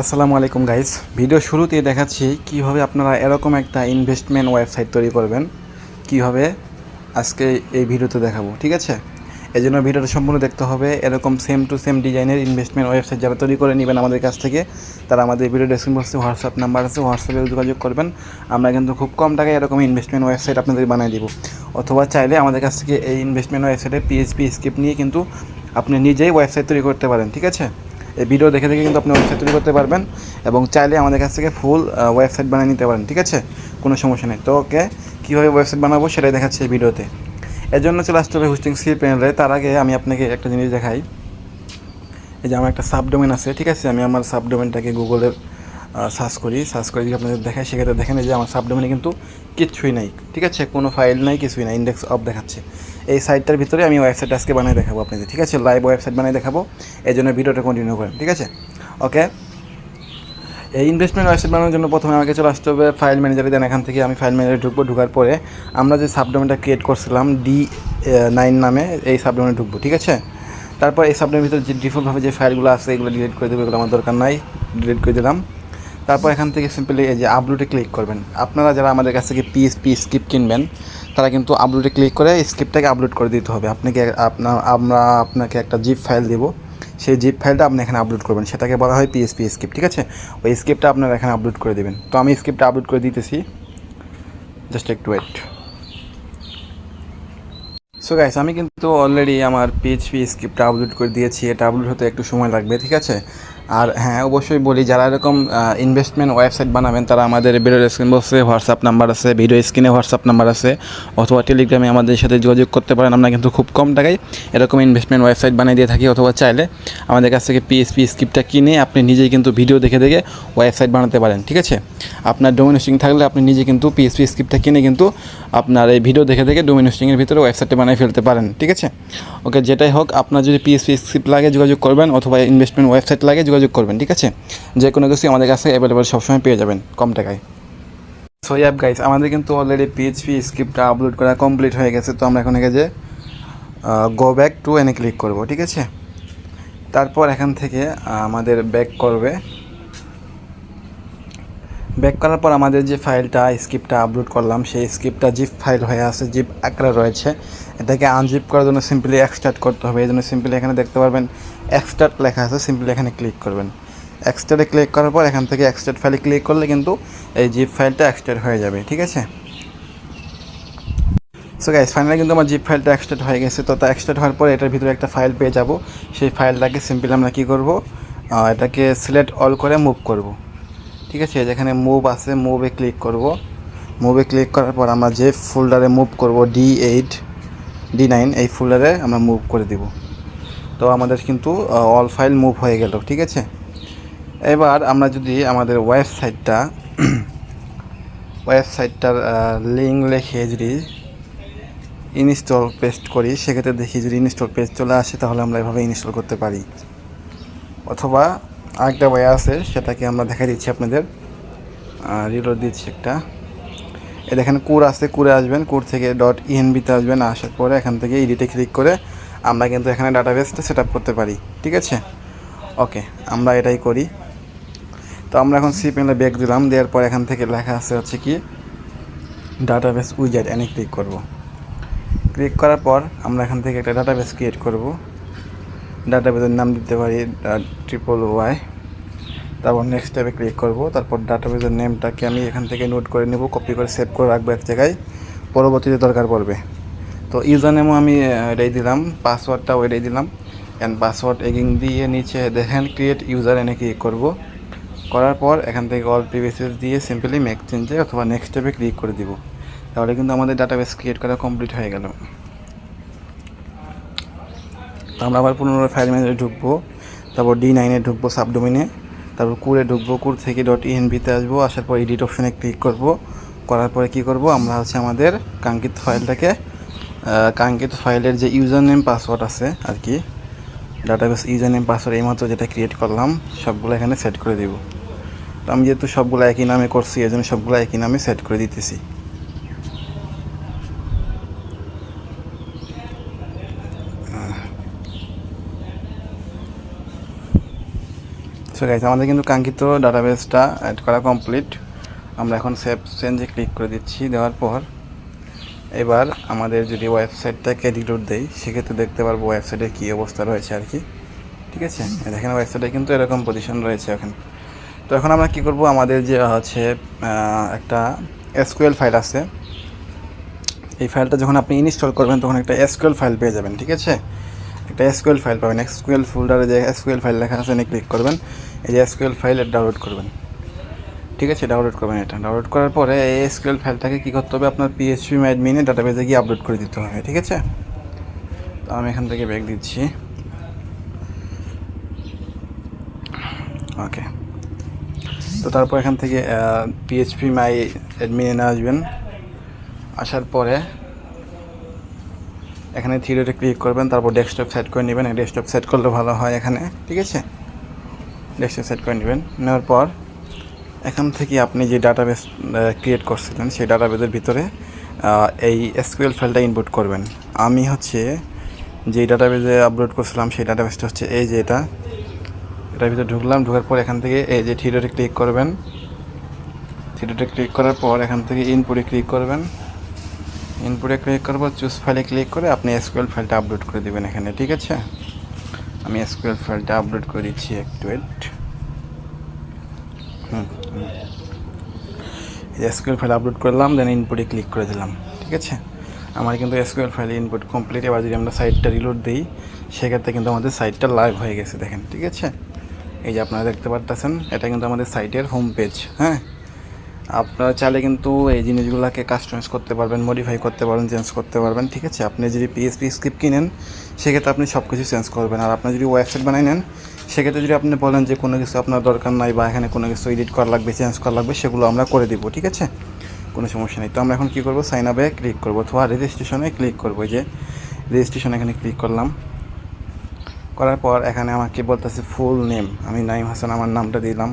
আসসালামু আলাইকুম guys video শুরুতে দেখাচ্ছি কীভাবে আপনারা এরকম একটা ইনভেস্টমেন্ট ওয়েবসাইট তৈরি করবেন, কীভাবে আজকে এই ভিডিওতে দেখাবো, ঠিক আছে? এই জন্য ভিডিওটা সম্পূর্ণ দেখতে হবে। এরকম সেম টু সেম ডিজাইনের ইনভেস্টমেন্ট ওয়েবসাইট যারা তৈরি করে নেবেন আমাদের কাছ থেকে, তারা আমাদের ভিডিও ডেসক্রিপশন বক্সে হোয়াটসঅ্যাপ নাম্বার আছে হোয়াটসঅ্যাপে যোগাযোগ করবেন। আমরা কিন্তু খুব কম টাকায় এরকম ইনভেস্টমেন্ট ওয়েবসাইট আপনাদের বানিয়ে দিব। অথবা চাইলে আমাদের কাছ থেকে এই ইনভেস্টমেন্ট ওয়েবসাইটে পিএইচপি স্ক্রিপ্ট নিয়ে কিন্তু আপনি নিজেই ওয়েবসাইট তৈরি করতে পারেন, ঠিক আছে? এই ভিডিও দেখে দেখে কিন্তু আপনি ওয়েবসাইট তৈরি করতে পারবেন এবং চাইলে আমাদের কাছ থেকে ফুল ওয়েবসাইট বানিয়ে নিতে পারেন, ঠিক আছে? কোনো সমস্যা নেই। তো ওকে, কীভাবে ওয়েবসাইট বানাবো সেটাই দেখাচ্ছে এই ভিডিওতে। এর জন্য চলে আসতে হবে হোস্টিং সি প্যানেলে তার আগে আমি আপনাকে একটা জিনিস দেখাই। এই যে আমার একটা সাবডোমেন আছে, ঠিক আছে? আমি আমার সাবডোমেনটাকে গুগলের সার্চ করি সার্চ করে যদি আপনাদের দেখাই সেক্ষেত্রে দেখেন যে আমার সাবডোমেনে কিন্তু কিচ্ছুই নাই, ঠিক আছে? কোনো ফাইল নাই, কিছুই নাই ইন্ডেক্স অফ দেখাচ্ছে। এই সাইটটার ভিতরে আমি ওয়েবসাইট আজকে বানিয়ে দেখাবো আপনাদের, ঠিক আছে? লাইভ ওয়েবসাইট বানিয়ে দেখাবো, এই জন্য ভিডিওটা কন্টিনিউ করেন, ঠিক আছে? ওকে এই ইনভেস্টমেন্ট ওয়েবসাইট বানানোর জন্য প্রথমে আমাকে চলে আসতে হবে ফাইল ম্যানেজারে দেন এখান থেকে আমি ফাইল ম্যানেজারে ঢুকবো, ঢুকার পরে আমরা যে সাবডোমেনটা ক্রিয়েট করছিলাম ডি নাইন নামে এই সাবডোমেনে ঢুকবো, ঠিক আছে? তারপর এই সাবডোমের ভিতরে যে ডিফল্টভাবে যে ফাইলগুলো আছে, এগুলো ডিলিট করে দেবো, এগুলো আমার দরকার নাই ডিলিট করে দিলাম। তারপর এখান থেকে সিম্পলি এই যে আপলোডে ক্লিক করবেন। আপনারা যারা আমাদের কাছ থেকে পিএসপি স্ক্রিপ্ট কিনবেন, তারা কিন্তু আপলোডে ক্লিক করে স্ক্রিপ্টটাকে আপলোড করে দিতে হবে। আপনাকে আপনার আমরা আপনাকে একটা জিপ ফাইল দেবো। সেই জিপ ফাইলটা আপনি এখানে আপলোড করবেন। সেটাকে বলা হয় পিএসপি স্ক্রিপ্ট ঠিক আছে? ওই স্ক্রিপ্টটা আপনারা এখানে আপলোড করে দেবেন। তো আমি স্ক্রিপ্টটা আপলোড করে দিতেছি। জাস্ট একটু ওয়েট সো গাইস আমি কিন্তু অলরেডি আমার পিএইচপি স্ক্রিপ্টটা আপলোড করে দিয়েছি। এটা আপলোড হতে একটু সময় লাগবে, ঠিক আছে? আর হ্যাঁ অবশ্যই বলি, যারা এরকম ইনভেস্টমেন্ট ওয়েবসাইট বানাবেন, তারা আমাদের ভিডিও স্ক্রিন বক্সে হোয়াটসঅ্যাপ নাম্বার আছে ভিডিও স্ক্রিনে হোয়াটসঅ্যাপ নাম্বার আছে, অথবা টেলিগ্রামে আমাদের সাথে যোগাযোগ করতে পারেন, আমরা কিন্তু খুব কম টাকায় এরকম ইনভেস্টমেন্ট ওয়েবসাইট বানিয়ে দিয়ে থাকি, অথবা চাইলে আমাদের কাছ থেকে পিএসপি স্ক্রিপ্টটা কিনে আপনি নিজেই কিন্তু ভিডিও দেখে দেখে ওয়েবসাইট বানাতে পারেন, ঠিক আছে? আপনার ডোমেন হোস্টিং থাকলে আপনি নিজে কিন্তু পিএসপি স্ক্রিপ্টটা কিনে কিন্তু আপনার এই ভিডিও দেখে দেখে ডোমেন হোস্টিংয়ের ভিতরে ওয়েবসাইটটা বানিয়ে ফেলতে পারেন, ঠিক আছে? ওকে যেটাই হোক, আপনার যদি পিএসপি স্ক্রিপ্ট লাগে যোগাযোগ করবেন, অথবা ইনভেস্টমেন্ট ওয়েবসাইট লাগে যোগাযোগ করবেন, ঠিক আছে? যে কোনো কিছু আমাদের কাছে অ্যাভেলেবেল সবসময় পেয়ে যাবেন, কম টাকায়। সো অ্যাপ গাইস আমাদের কিন্তু অলরেডি পিএইচপি স্ক্রিপ্টটা আপলোড করা কমপ্লিট হয়ে গেছে, তো আমরা এখন এখানে যে গো ব্যাক টু এনে ক্লিক করব, ঠিক আছে? তারপর এখান থেকে আমাদের ব্যাক করবে। ব্যাক করার পর আমাদের যে ফাইলটা স্ক্রিপ্টটা আপলোড করলাম, সেই স্ক্রিপ্টটা জিপ ফাইল হয়ে আছে জিপ আকারে রয়েছে। এটাকে আনজিপ করার জন্য সিম্পলি এক্সটার্ট করতে হবে। এই জন্য সিম্পলি এখানে দেখতে পারবেন এক্সটার্ট লেখা আছে সিম্পলি এখানে ক্লিক করবেন। এক্সটার্টে ক্লিক করার পর এখান থেকে এক্সটার্ট ফাইলে ক্লিক করলে কিন্তু এই জিপ ফাইলটা এক্সটার্ট হয়ে যাবে, ঠিক আছে? সো গাইস ফাইনালি কিন্তু আমার জিপ ফাইলটা এক্সটার্ট হয়ে গেছে। তো তা এক্সটার্ট হওয়ার পরে এটার ভিতরে একটা ফাইল পেয়ে যাব। সেই ফাইলটাকে সিম্পলি আমরা কী করব? এটাকে সিলেক্ট অল করে মুভ করব। ঠিক আছে? যেখানে মুভ আছে মুভে ক্লিক করব। মুভে ক্লিক করার পর আমরা যে ফোল্ডারে মুভ করব ডি এইট ডি নাইন এই ফোল্ডারে আমরা মুভ করে দিব। তো আমাদের কিন্তু অল ফাইল মুভ হয়ে গেল, ঠিক আছে? এবার আমরা যদি আমাদের ওয়েবসাইটটা ওয়েবসাইটটার লিঙ্ক লিখে যদি ইনস্টল পেস্ট করি, সেক্ষেত্রে দেখি যদি ইনস্টল পেস্ট চলে আসে, তাহলে আমরা এভাবে ইনস্টল করতে পারি। অথবা আরেকটা ওয়ে আছে, সেটাকে আমরা দেখা দিচ্ছি আপনাদের। রিলোড দিচ্ছি একটা। দেখেন, কুর আছে, কুরে আসবেন, কুর থেকে ডট ইএনবিতে আসবেন, আসার পরে এখান থেকে এডিটে ক্লিক করে আমরা কিন্তু এখানে ডাটাবেসটা সেট করতে পারি, ঠিক আছে? ওকে আমরা এটাই করি। তো আমরা এখন সি প্যানেলে ব্যাক দিলাম, দেওয়ার পর এখান থেকে লেখা আছে হচ্ছে কি ডাটাবেস উইজেট এনে ক্লিক করব। ক্লিক করার পর আমরা এখান থেকে একটা ডাটাবেস ক্রিয়েট করব। ডাটাবেসের নাম দিতে পারি ট্রিপল ওয়াই তারপর নেক্সট ট্যাবে ক্লিক করব। তারপর ডাটাবেসের নেমটাকে আমি এখান থেকে নোট করে নেব কপি করে সেভ করে রাখব এক জায়গায়। পরবর্তীতে দরকার পড়বে। তো ইউজার নেমও আমি এটাই দিলাম পাসওয়ার্ডটাও এটাই দিলাম। অ্যান্ড পাসওয়ার্ড এগিং দিয়ে নিচে দেখেন ক্রিয়েট ইউজার এনে ক্লিক করব। করার পর এখান থেকে অল প্রিভিসেস দিয়ে সিম্পলি ম্যাক চেঞ্জে অথবা নেক্সট স্টেপে ক্লিক করে দিব। তাহলে কিন্তু আমাদের ডাটাবেস ক্রিয়েট করা কমপ্লিট হয়ে গেল। আমরা আবার পুনরায় ফাইল ম্যানেজারে ঢুকবো। তারপর ডি নাইনে ঢুকবো সাবডোমিনে তারপর কুড়ে ঢুকবো, কুর থেকে ডট ইএনভিতে আসব, আসার পর এডিট অপশানে ক্লিক করব। করার পরে কি করব? আমরা হচ্ছে আমাদের কাঙ্ক্ষিত ফাইলটাকে কাঙ্ক্ষিত ফাইলের যে ইউজার নেম পাসওয়ার্ড আছে আর কি ডাটাবেস ইউজার নেম পাসওয়ার্ড এইমাত্র যেটা ক্রিয়েট করলাম, সবগুলো এখানে সেট করে দিব। তো আমি যেহেতু সবগুলো একই নামে করছি এই জন্য সবগুলো একই নামে সেট করে দিতেছি। সো গাইস আমাদের কিন্তু কাঙ্ক্ষিত ডাটাবেসটা অ্যাড করা কমপ্লিট আমরা এখন সেভ চেঞ্জে ক্লিক করে দিচ্ছি, দেওয়ার পর এবার আমাদের যদি ওয়েবসাইটটাকে রিলোড দেই, সেক্ষেত্রে দেখতে পারব ওয়েবসাইটের কী অবস্থা রয়েছে আর কি। ঠিক আছে? দেখেন ওয়েবসাইটে কিন্তু এরকম পজিশন রয়েছে এখন। তো এখন আমরা কী করব? আমাদের যে হচ্ছে একটা এসকিউএল ফাইল আছে। এই ফাইলটা যখন আপনি ইনস্টল করবেন, তখন একটা এসকিউএল ফাইল পেয়ে যাবেন, ঠিক আছে? একটা এসকিউএল ফাইল পাবেন। এসকিউএল ফোল্ডারে যে এসকিউএল ফাইল লেখা আছে, এনে ক্লিক করবেন। এই যে এসকিউএল ফাইল ডাউনলোড করবেন। ঠিক আছে ডাউনলোড করবেন এটা। ডাউনলোড করার পরে এই এসকিউএল ফাইলটাকে কী করতে হবে? আপনার পিএইচপি অ্যাডমিনে ডাটাবেজে গিয়ে আপলোড করে দিতে হবে, ঠিক আছে? তো আমি এখান থেকে ব্যাক দিচ্ছি। ওকে তো তারপর এখান থেকে পিএইচপি মাই অ্যাডমিনে আসবেন। আসার পরে এখানে থ্রিডোতে ক্লিক করবেন, তারপর ডেস্কটপ সেট করে নেবেন। ডেস্কটপ সেট করলে ভালো হয় এখানে, ঠিক আছে? ডেস্কটপ সেট করে নেবেন। নেওয়ার পর এখান থেকে আপনি যে ডাটাবেস ক্রিয়েট করছিলেন, সেই ডাটাবেসের ভিতরে এই এসকিউএল ফাইলটা ইনপুট করবেন। আমি হচ্ছে যেই ডাটাবেসে আপলোড করছিলাম, সেই ডাটাবেসটা হচ্ছে এই যে এটা। এটার ভিতরে ঢুকলাম, ঢোকার পর এখান থেকে এই যে থ্রিডোতে ক্লিক করবেন। থ্রিডোতে ক্লিক করার পর এখান থেকে ইনপুটে ক্লিক করবেন। ইনপুটে ক্লিক পর চুজ ফাইলে ক্লিক করে আপনি এসকিউএল ফাইলটা আপলোড করে দেবেন এখানে, ঠিক আছে? আমি এসকিউএল ফাইলটা আপলোড করে দিচ্ছি একটু wait hmm SQL file upload করলাম দেন ইনপুটে ক্লিক করে দিলাম, ঠিক আছে? আমার কিন্তু এসকিউএল ফাইল ইনপুট কমপ্লিট এবার যদি আমরা সাইটটা রিলোড দিই, সেক্ষেত্রে কিন্তু আমাদের সাইটটা লাইভ হয়ে গেছে, দেখেন, ঠিক আছে? এই যে আপনারা দেখতে পারতেছেন, এটা কিন্তু আমাদের সাইটের হোম পেজ হ্যাঁ? আপনারা চাইলে কিন্তু এই জিনিসগুলোকে কাস্টমাইজ করতে পারবেন মডিফাই করতে পারবেন চেঞ্জ করতে পারবেন, ঠিক আছে? আপনি যদি পিএসপি স্ক্রিপ্ট কিনেন, সেক্ষেত্রে আপনি সব কিছু চেঞ্জ করবেন। আর আপনি যদি ওয়েবসাইট বানাই নেন, সেক্ষেত্রে যদি আপনি বলেন যে কোনো কিছু আপনার দরকার নাই বা এখানে কোনো কিছু এডিট করা লাগবে চেঞ্জ করা লাগবে, সেগুলো আমরা করে দিব, ঠিক আছে? কোনো সমস্যা নেই। তো আমরা এখন কী করব? সাইন আপে ক্লিক করব। অথবা রেজিস্ট্রেশনে ক্লিক করব। যে রেজিস্ট্রেশন এখানে ক্লিক করলাম। করার পর এখানে আমাকে বলতেছে ফুল নেম আমি নাইম হাসান, আমার নামটা দিলাম।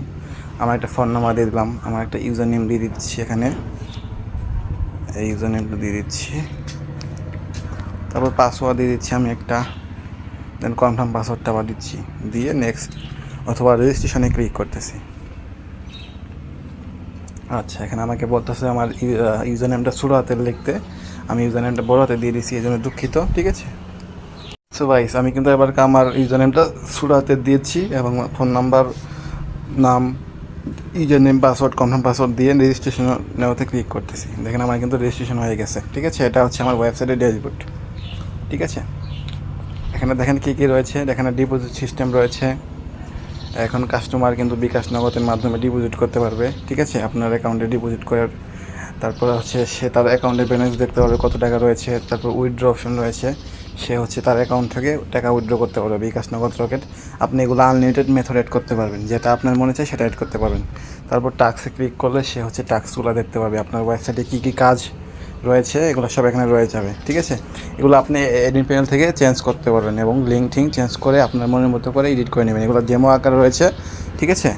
আমার একটা ফোন নাম্বার দিয়ে দিলাম, আমার একটা ইউজার নেম দিয়ে দিচ্ছি এখানে। এই ইউজার নেমটা দিয়ে দিচ্ছি। তারপর পাসওয়ার্ড দিয়ে দিচ্ছি আমি একটা। দেন কনফার্ম পাসওয়ার্ডটা আবার দিচ্ছি, দিয়ে নেক্সট অথবা রেজিস্ট্রেশনে ক্লিক করতেছি। আচ্ছা এখানে আমাকে বলতেছে আমার ইউজার নেমটা ছোটো হাতের লিখতে। আমি ইউজার নেমটা বড় হাতে দিয়ে দিচ্ছি এই জন্য দুঃখিত, ঠিক আছে? সো ভাইস আমি কিন্তু এবার আমার ইউজার নেমটা ছোটো হাতে দিয়েছি এবং ফোন নাম্বার নাম user name password, confirm password দিয়ে রেজিস্ট্রেশন নেওয়াতে ক্লিক করতেছি। দেখেন আমার কিন্তু রেজিস্ট্রেশন হয়ে গেছে, ঠিক আছে? এটা হচ্ছে আমার ওয়েবসাইটের ড্যাশবোর্ড ঠিক আছে? এখানে দেখেন কী কী রয়েছে এখানে ডিপোজিট সিস্টেম রয়েছে। এখন কাস্টমার কিন্তু বিকাশ নগদের মাধ্যমে ডিপোজিট করতে পারবে, ঠিক আছে? আপনার অ্যাকাউন্টে ডিপোজিট করার, তারপর হচ্ছে সে তার অ্যাকাউন্টে ব্যালেন্স দেখতে পারবে কত টাকা রয়েছে, তারপর উইথড্র অপশন রয়েছে। সে হচ্ছে তার অ্যাকাউন্ট থেকে টাকা উইথড্র করতে পারবে, বিকাশ নগদ রকেট। আপনি এগুলো আনলিমিটেড মেথড অ্যাড করতে পারবেন, যেটা আপনার মনে চায় সেটা অ্যাড করতে পারবেন। তারপর টাক্সে ক্লিক করলে সে হচ্ছে টাক্সগুলো দেখতে পাবে, আপনার ওয়েবসাইটে কী কী কাজ রয়েছে, এগুলো সব এখানে রয়ে যাবে, ঠিক আছে? এগুলো আপনি এডিট প্যানেল থেকে চেঞ্জ করতে পারবেন এবং লিঙ্ক টিঙ্ক চেঞ্জ করে আপনার মনের মতো করে এডিট করে নেবেন। এগুলো ডেমো আকারে রয়েছে, ঠিক আছে?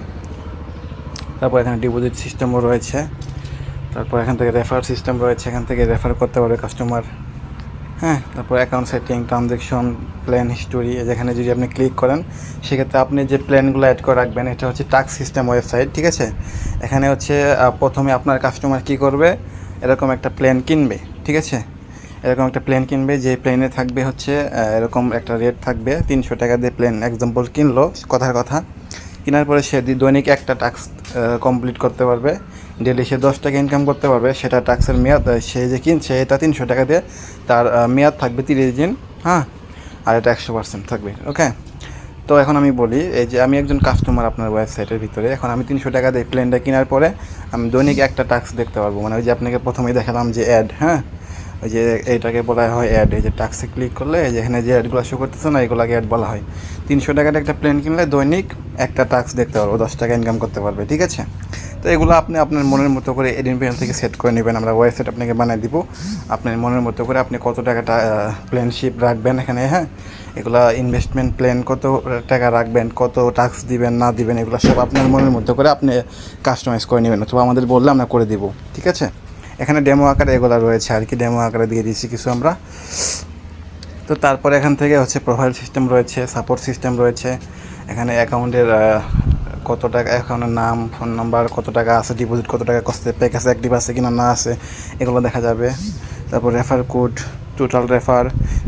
তারপর এখানে ডিপোজিট সিস্টেমও রয়েছে, তারপর এখান থেকে রেফার সিস্টেম রয়েছে, এখান থেকে রেফার করতে পারবে কাস্টমার হ্যাঁ। তারপর account setting transaction plan history যেখানে যদি আপনি ক্লিক করেন, সেক্ষেত্রে আপনি যে প্ল্যানগুলো অ্যাড করে রাখবেন, এটা হচ্ছে টাক্স সিস্টেম ওয়েবসাইট ঠিক আছে? এখানে হচ্ছে প্রথমে আপনার কাস্টমার কী করবে? এরকম একটা প্ল্যান কিনবে, ঠিক আছে? এরকম একটা প্ল্যান কিনবে, যে প্লেনে থাকবে হচ্ছে এরকম একটা রেট থাকবে, তিনশো টাকা দিয়ে প্লেন এক্সাম্পল কিনলো, কথার কথা। কেনার পরে সে দৈনিক একটা টাস্ক কমপ্লিট করতে পারবে। ডেলি সে দশ টাকা ইনকাম করতে পারবে, সেটা টাক্সের মেয়াদ সে যে কিনছে এটা তিনশো টাকা দিয়ে তার মেয়াদ থাকবে তিরিশ দিন হ্যাঁ? আর এটা একশো পার্সেন্ট থাকবে ওকে তো এখন আমি বলি, এই যে আমি একজন কাস্টমার আপনার ওয়েবসাইটের ভিতরে, এখন আমি তিনশো টাকা দিয়ে প্লেনটা কেনার পরে আমি দৈনিক একটা টাস্ক দেখতে পারব। মানে ওই যে আপনাকে প্রথমেই দেখালাম যে অ্যাড হ্যাঁ? ওই যে এটাকে বলা হয় অ্যাড এই যে টাক্সে ক্লিক করলে এই যে এখানে যে অ্যাডগুলো শো করতেছে না, এগুলোকে অ্যাড বলা হয়। তিনশো টাকার একটা প্ল্যান কিনলে দৈনিক একটা টাক্স দেখতে পারব, দশ টাকা ইনকাম করতে পারবে, ঠিক আছে? তো এগুলো আপনি আপনার মনের মতো করে এডিন প্যানেল থেকে সেট করে নেবেন, আমরা ওয়েবসাইট আপনাকে বানিয়ে দিব। আপনার মনের মতো করে আপনি কত টাকাটা প্ল্যানশিপ রাখবেন এখানে হ্যাঁ? এগুলা ইনভেস্টমেন্ট প্ল্যান কত টাকা রাখবেন, কত টাক্স দিবেন, না দিবেন, এগুলো সব আপনার মনের মতো করে আপনি কাস্টমাইজ করে নেবেন, অথবা আমাদের বললে আমরা করে দিব, ঠিক আছে? এখানে ডেমো আকারে এগুলো রয়েছে আর কি ডেমো আকারে দিয়ে দিয়েছি কিছু আমরা। তো তারপরে এখান থেকে হচ্ছে প্রোফাইল সিস্টেম রয়েছে সাপোর্ট সিস্টেম রয়েছে। এখানে অ্যাকাউন্টের কত টাকা অ্যাকাউন্টের নাম ফোন নাম্বার কত টাকা আছে ডিপোজিট কত টাকা কস্তে প্যাক আছে অ্যাক্টিভ আছে কিনা, না আছে, এগুলো দেখা যাবে। তারপর refer code total refer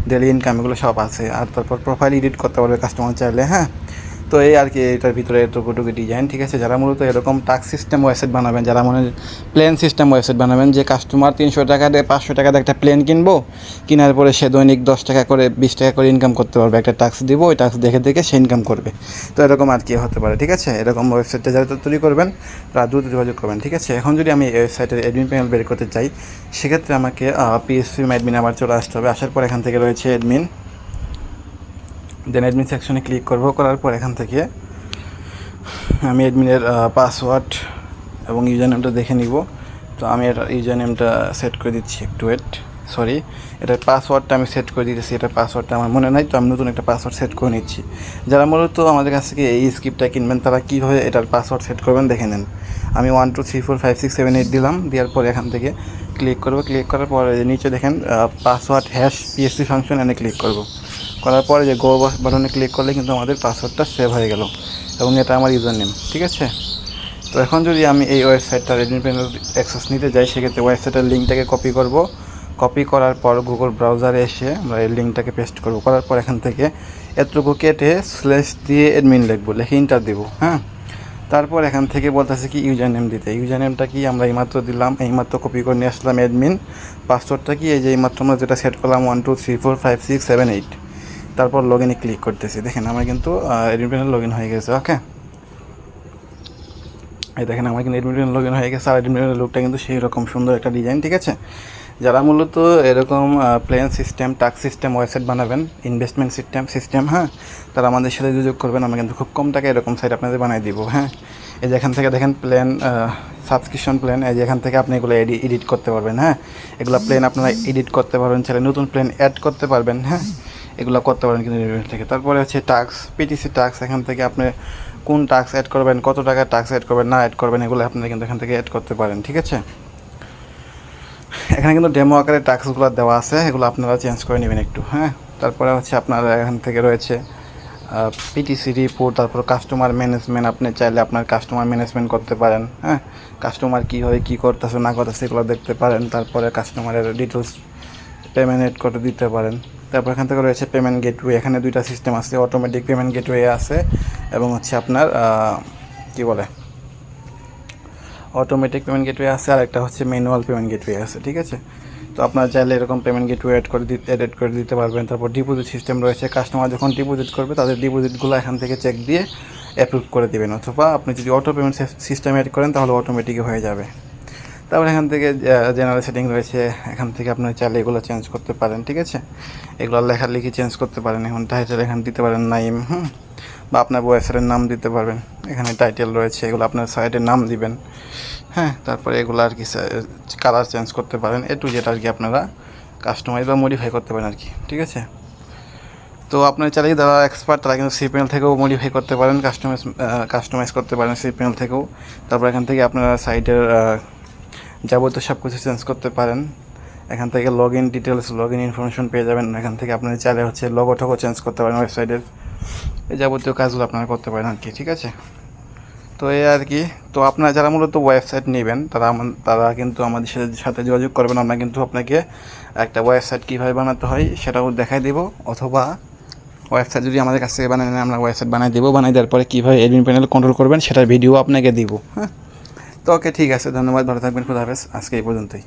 daily income এগুলো সব আছে। আর তারপর প্রোফাইল এডিট করতে পারবে কাস্টমার চাইলে হ্যাঁ? তো এই আর কি, এটার ভিতরে এতটুকু ডিজাইন ঠিক আছে? যারা মূলত এরকম টাক্স সিস্টেম ওয়েবসাইট বানাবেন, যারা মনে প্লেন সিস্টেম ওয়েবসাইট বানাবেন, যে কাস্টমার তিনশো টাকা দিয়ে পাঁচশো টাকা একটা প্লেন কিনবো, কেনার পরে সে দৈনিক দশ টাকা করে, বিশ টাকা করে ইনকাম করতে পারবে। একটা টাক্স দিব, ওই টাক্স দেখে দেখে সে ইনকাম করবে। তো এরকম আর কি হতে পারে, ঠিক আছে? এরকম ওয়েবসাইটটা যারা তৈরি করবেন, তারা দ্রুত যোগাযোগ করবেন, ঠিক আছে? এখন যদি আমি ওয়েবসাইটের অ্যাডমিন প্যানেল বের করতে চাই, সেক্ষেত্রে আমাকে পিএসসি অ্যাডমিন আবার চলে আসতে হবে। আসার পর এখান থেকে রয়েছে অ্যাডমিন দেন অ্যাডমিন সেকশনে ক্লিক করব, করার পর এখান থেকে আমি অ্যাডমিনের পাসওয়ার্ড এবং ইউজার নেমটা দেখে নিব। তো আমি এটা ইউজার নেমটা সেট করে দিচ্ছি একটু ওয়েট সরি এটার পাসওয়ার্ডটা আমি সেট করে দিতেছি, এটার পাসওয়ার্ডটা আমার মনে নাই, তো আমি নতুন একটা পাসওয়ার্ড সেট করে নিচ্ছি। যারা মূলত আমাদের কাছ থেকে এই স্ক্রিপ্টটা কিনবেন, তারা কীভাবে এটার পাসওয়ার্ড সেট করবেন দেখে নেন। আমি one two three four five six seven eight দিলাম, দেওয়ার পর এখান থেকে ক্লিক করব। ক্লিক করার পর নিচে দেখেন পাসওয়ার্ড হ্যাশ পিএসসি ফাংশন এনে ক্লিক করব। করার পরে যে গো বাটনে ক্লিক করলে কিন্তু আমাদের পাসওয়ার্ডটা সেভ হয়ে গেল এবং এটা আমার ইউজার নেম ঠিক আছে? তো এখন যদি আমি এই ওয়েবসাইটটা রেডমি প্যানেল অ্যাক্সেস নিতে যাই, সেক্ষেত্রে ওয়েবসাইটের লিঙ্কটাকে কপি করব। কপি করার পর গুগল ব্রাউজারে এসে আমরা এই লিঙ্কটাকে পেস্ট করব। করার পর এখান থেকে এতটুকু কেটে স্ল্যাশ দিয়ে অ্যাডমিন লিখব, লিখে ইন্টার দেবো হ্যাঁ? তারপর এখান থেকে বলতেছে কি ইউজার নেম দিতে। ইউজার নেমটা কি আমরা এইমাত্র দিলাম, এইমাত্র কপি করে নিয়ে আসলাম অ্যাডমিন পাসওয়ার্ডটা কি? এই যে এইমাত্র আমরা যেটা সেট করলাম one two three four five six seven eight তারপর লগ ইনে ক্লিক করতেছি। দেখেন আমার কিন্তু প্যানেল লগ হয়ে গেছে ওকে এই দেখেন আমার কিন্তু অ্যাডমিন লগ হয়ে গেছে, আর অ্যাডমিন লুকটা কিন্তু সেই রকম সুন্দর একটা ডিজাইন ঠিক আছে? যারা মূলত এরকম প্লেন সিস্টেম টাক সিস্টেম ওয়েবসাইট বানাবেন ইনভেস্টমেন্ট সিস্টেম সিস্টেম হ্যাঁ? তারা আমাদের সাথে যোগাযোগ করবেন, আমরা কিন্তু খুব কম টাকা এরকম সাইট আপনাদের বানিয়ে দিব হ্যাঁ? এই যে এখান থেকে দেখেন প্ল্যান সাবস্ক্রিপশন প্ল্যান এই যে এখান থেকে আপনি এগুলো এডি এডিট করতে পারবেন হ্যাঁ? এগুলো প্ল্যান আপনারা এডিট করতে পারবেন, চাইলে নতুন প্ল্যান অ্যাড করতে পারবেন হ্যাঁ? এগুলো করতে পারেন কিন্তু রেভিনিউ থেকে। তারপরে হচ্ছে টাক্স পিটিসি টাক্স এখান থেকে আপনি কোন টাক্স অ্যাড করবেন, কত টাকা টাক্স অ্যাড করবেন, না অ্যাড করবেন, এগুলো আপনি কিন্তু এখান থেকে অ্যাড করতে পারেন, ঠিক আছে? এখানে কিন্তু ডেমো আকারে টাক্সগুলো দেওয়া আছে, এগুলো আপনারা চেঞ্জ করে নেবেন একটু হ্যাঁ? তারপরে হচ্ছে আপনার এখান থেকে রয়েছে পিটিসি রিপোর্ট তারপর কাস্টমার ম্যানেজমেন্ট আপনি চাইলে আপনার কাস্টমার ম্যানেজমেন্ট করতে পারেন হ্যাঁ? কাস্টমার কী হয়, কী করতেছে, না করতেছে, এগুলো দেখতে পারেন, তারপরে কাস্টমারের ডিটেলস পেমেন্ট করে দিতে পারেন। তারপর এখান থেকে রয়েছে পেমেন্ট গেটওয়ে এখানে দুইটা সিস্টেম আছে অটোমেটিক পেমেন্ট গেটওয়ে আছে এবং হচ্ছে আপনার কি বলে? অটোমেটিক পেমেন্ট গেটওয়ে আছে আর একটা হচ্ছে ম্যানুয়াল পেমেন্ট গেটওয়ে আছে, ঠিক আছে? তো আপনার চাইলে এরকম পেমেন্ট গেটওয়ে অ্যাড করে দিতে এড করে দিতে পারবেন। তারপর ডিপোজিট সিস্টেম রয়েছে। কাস্টমার যখন ডিপোজিট করবে, তাদের ডিপোজিটগুলো এখান থেকে চেক দিয়ে অ্যাপ্রুভ করে দেবেন। অথবা আপনি যদি অটো পেমেন্ট সিস্টেম অ্যাড করেন, তাহলে অটোমেটিক হয়ে যাবে। তারপর এখান থেকে জেনারেল সেটিং রয়েছে। এখান থেকে আপনি চাইলে এগুলো চেঞ্জ করতে পারেন, ঠিক আছে? এগুলো লেখালেখি চেঞ্জ করতে পারেন, এখন টাইটেল এখানে দিতে পারেন নাইম হুম? বা আপনার বয়সের নাম দিতে পারবেন। এখানে টাইটেল রয়েছে, এগুলো আপনার সাইটের নাম দিবেন। হ্যাঁ তারপরে এগুলো আর কি কালার চেঞ্জ করতে পারেন। এ টু যেটা আর কি আপনারা কাস্টমাইজ বা মডিফাই করতে পারেন আর কি, ঠিক আছে? তো আপনার চাইলে যারা এক্সপার্ট তারা কিন্তু সিপিএল থেকেও মডিফাই করতে পারেন কাস্টমাইজ কাস্টমাইজ করতে পারেন সিপিএল থেকেও। তারপর এখান থেকে আপনারা সাইটের যাবতীয় সব কিছু চেঞ্জ করতে পারেন। এখান থেকে log in details log in information পেয়ে যাবেন। এখান থেকে আপনার চাইলে হচ্ছে লগো টগো চেঞ্জ করতে পারেন ওয়েবসাইটের এই যাবতীয় কাজগুলো আপনারা করতে পারেন আর কি, ঠিক আছে? তো এই আর কি, তো আপনারা যারা মূলত ওয়েবসাইট নেবেন, তারা তারা কিন্তু আমাদের সাথে সাথে যোগাযোগ করবেন। আমরা কিন্তু আপনাকে একটা ওয়েবসাইট কীভাবে বানাতে হয় সেটাও দেখাই দেব। অথবা ওয়েবসাইট যদি আমাদের কাছ থেকে নেন, আমরা ওয়েবসাইট বানাই দেবো। বানাই দেওয়ার পরে কীভাবে এডমিন প্যানেল কন্ট্রোল করবেন সেটার ভিডিও আপনাকে দিব। হ্যাঁ? তো ওকে ঠিক আছে ধন্যবাদ ভালো থাকবেন খুদা আজকে এই পর্যন্তই।